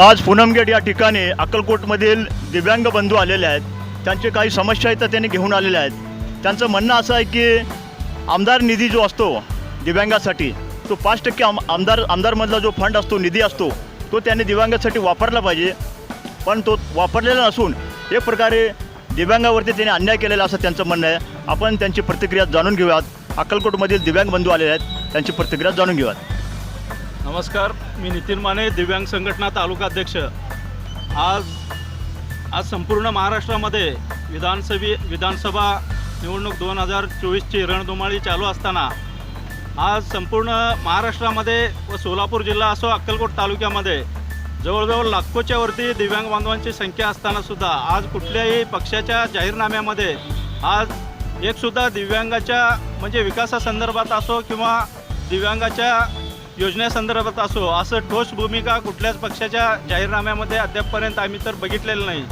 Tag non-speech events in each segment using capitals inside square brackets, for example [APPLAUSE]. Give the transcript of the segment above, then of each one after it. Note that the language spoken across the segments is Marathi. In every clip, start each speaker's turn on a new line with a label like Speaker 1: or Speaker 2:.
Speaker 1: आज पूनमगेट या ठिकाणी अक्कलकोटमधील दिव्यांग बंधू आलेले आहेत. त्यांचे काही समस्या आहेत तर त्यांनी घेऊन आलेल्या आहेत. त्यांचं म्हणणं असं आहे की आमदार निधी जो असतो दिव्यांगासाठी तो पाच टक्के आम आमदार आमदारमधला जो फंड असतो निधी असतो तो त्यांनी दिव्यांगासाठी वापरला पाहिजे. पण तो वापरलेला नसून एक प्रकारे दिव्यांगावरती त्यांनी अन्याय केलेला असं त्यांचं म्हणणं आहे. आपण त्यांची प्रतिक्रिया जाणून घेऊयात. अक्कलकोटमधील दिव्यांग बंधू आलेले आहेत. त्यांची प्रतिक्रिया जाणून घेऊयात.
Speaker 2: नमस्कार मी नितीन माने दिव्यांग संघटना तालुका अध्यक्ष. आज आज संपूर्ण महाराष्ट्रामध्ये विधानसभे विधानसभा निवडणूक दोन हजार चोवीसची रणधुमाळी चालू असताना आज संपूर्ण महाराष्ट्रामध्ये व सोलापूर जिल्हा असो अक्कलकोट तालुक्यामध्ये जवळजवळ लाखोच्या वरती दिव्यांग बांधवांची संख्या असतानासुद्धा आज कुठल्याही पक्षाच्या जाहीरनाम्यामध्ये आज एकसुद्धा दिव्यांगाच्या म्हणजे विकासासंदर्भात असो किंवा दिव्यांगाच्या योजनेसंदर्भात असो असं ठोस भूमिका कुठल्याच पक्षाच्या जाहीरनाम्यामध्ये अद्यापपर्यंत आम्ही तर बघितलेलं नाही.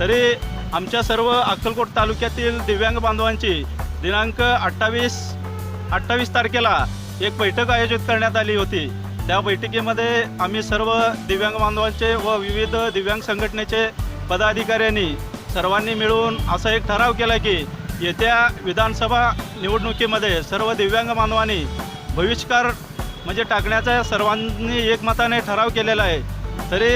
Speaker 2: तरी आमच्या सर्व अक्कलकोट तालुक्यातील दिव्यांग बांधवांची दिनांक अठ्ठावीस अठ्ठावीस तारखेला एक बैठक आयोजित करण्यात आली होती. त्या बैठकीमध्ये आम्ही सर्व दिव्यांग बांधवांचे व विविध दिव्यांग संघटनेचे पदाधिकाऱ्यांनी सर्वांनी मिळून असा एक ठराव केला की येत्या विधानसभा निवडणुकीमध्ये सर्व दिव्यांग बांधवांनी बहिष्कार म्हणजे टाकण्याचा सर्वांनी एकमताने ठराव केलेला आहे. तरी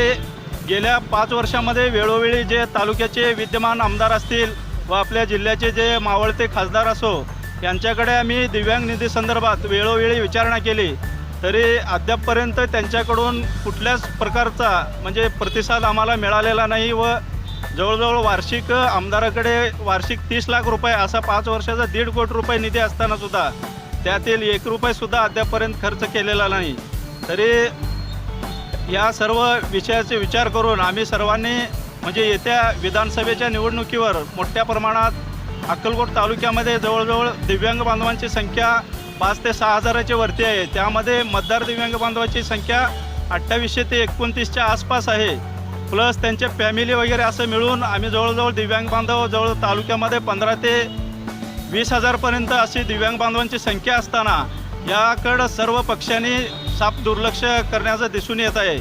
Speaker 2: गेल्या पाच वर्षामध्ये वेळोवेळी जे तालुक्याचे विद्यमान आमदार असतील व आपल्या जिल्ह्याचे जे मावळते खासदार असो यांच्याकडे आम्ही दिव्यांग निधी संदर्भात वेळोवेळी विचारणा केली. तरी अद्यापपर्यंत त्यांच्याकडून कुठल्याच प्रकारचा म्हणजे प्रतिसाद आम्हाला मिळालेला नाही व जवळजवळ वार्षिक आमदाराकडे वार्षिक तीस लाख रुपये असा पाच वर्षाचा दीड कोटी रुपये निधी असताना सुद्धा त्यातील एक रुपयेसुद्धा अद्यापपर्यंत खर्च केलेला नाही. तरी या सर्व विषयाचे विचार करून आम्ही सर्वांनी म्हणजे येत्या विधानसभेच्या निवडणुकीवर मोठ्या प्रमाणात अक्कलकोट तालुक्यामध्ये जवळजवळ दिव्यांग बांधवांची संख्या पाच ते सहा हजाराच्या वरती आहे. त्यामध्ये मतदार दिव्यांग बांधवांची संख्या अठ्ठावीसशे ते एकोणतीसच्या आसपास आहे. प्लस त्यांचे फॅमिली वगैरे असं मिळून आम्ही जवळजवळ दिव्यांग बांधव जवळ तालुक्यामध्ये पंधरा ते वीस हजारपर्यंत अशी दिव्यांग बांधवांची संख्या असताना याकडं सर्व पक्षांनी साफ दुर्लक्ष करण्याचं दिसून येत आहे.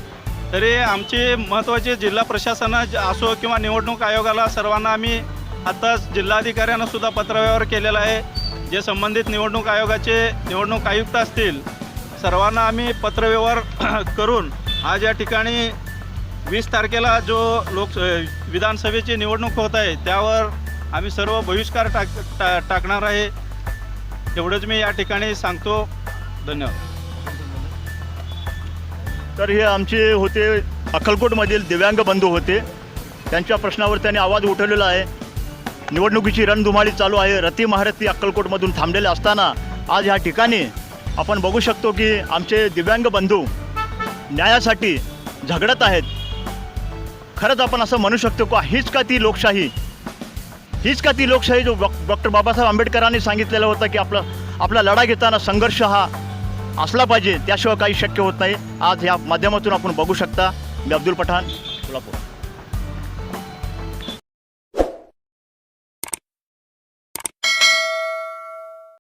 Speaker 2: तरी आमची महत्त्वाची जिल्हा प्रशासना असो किंवा निवडणूक आयोगाला सर्वांना आम्ही आत्ताच जिल्हाधिकाऱ्यांना सुद्धा पत्रव्यवहार केलेला आहे. जे संबंधित निवडणूक आयोगाचे निवडणूक आयुक्त असतील सर्वांना आम्ही पत्रव्यवहार [CLEARS THROAT] करून आज या ठिकाणी वीस तारखेला जो लोक विधानसभेची निवडणूक होत आहे त्यावर आम्ही सर्व बहिष्कार टाक टा टाकणार आहे. एवढंच मी या ठिकाणी सांगतो. धन्यवाद.
Speaker 1: तर हे आमचे होते अक्कलकोटमधील दिव्यांग बंधू होते. त्यांच्या प्रश्नावर त्यांनी आवाज उठवलेला आहे. निवडणुकीची रणधुमाळी चालू आहे. रती महारथी अक्कलकोटमधून थांबलेले असताना आज ह्या ठिकाणी आपण बघू शकतो की आमचे दिव्यांग बंधू न्यायासाठी झगडत आहेत. खरंच आपण असं म्हणू शकतो का हीच का ती लोकशाही? हीच का ती लोकशाही जो डॉक्टर बाबासाहेब आंबेडकरांनी सांगितलेलं होतं की आपलं आपला लढा घेताना संघर्ष हा असला पाहिजे त्याशिवाय काही शक्य होत नाही. आज ह्या माध्यमातून आपण बघू शकता. मी अब्दुल पठाण सोलापूर.